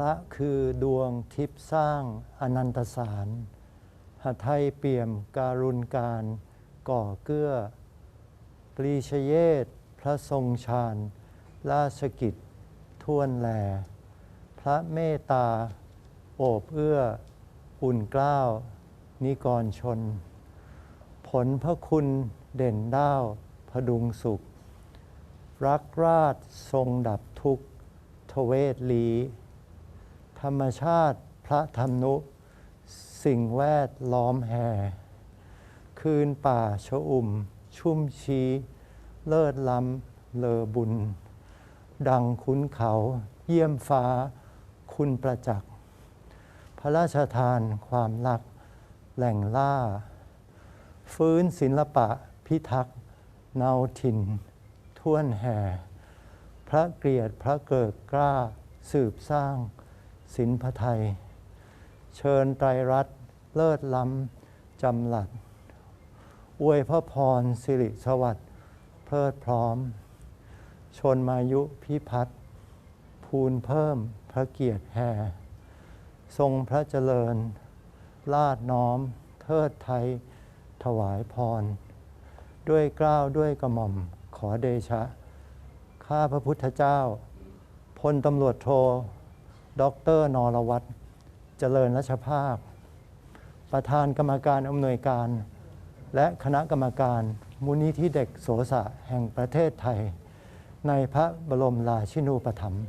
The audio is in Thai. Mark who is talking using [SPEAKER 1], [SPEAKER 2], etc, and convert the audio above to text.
[SPEAKER 1] พระคือดวงทิพย์สร้างอนันตสาร หไทยเปี่ยมการุณการ ก่อเกื้อปรีชเยศ พระทรงฌานราชกิจท่วนแล พระเมตตา โอบเอื้อ อุ่นกล้าว นิกรชน ผลพระคุณเด่นด้าวพดุงสุข รักราชทรงดับทุกข์ทเวศลี ธรรมชาติพระธรรมนุ สิ่งแวดล้อมแห่คืนป่าชะอุ่ม ชุ่มชีเลิศล้ำเลอบุญ ดังคุ้นเขาเยี่ยมฟ้าคุณประจักษ์ พระราชทานความรักแหล่งล่า ฟื้นศิลปะพิทักษ์เนาถิ่น ท่วนแห่ พระเกลียรติพระเกิดกล้าสืบสร้างศิลปไทย เชิญไตรรัตน์เลิศล้ำจำหลัด อวยพระพรสิริสวัสดิ์เพลิดพร้อม ชนมายุพิพัฒน์ภูนเพิ่มพระเกียรติแห่ทรงพระเจริญ ลาดน้อม เทิดไทย ถวายพร ด้วยเกล้าวด้วยกระหม่อมขอเดชะ ข้าพระพุทธเจ้าพลตำรวจโทด็อกเตอร์นรวัตร เจริญรัชภาพ ประธานกรรมการอำนวยการ และคณะกรรมการมูลนิธิเด็กโสสะแห่งประเทศไทย ในพระบรมราชินูปถัมภ์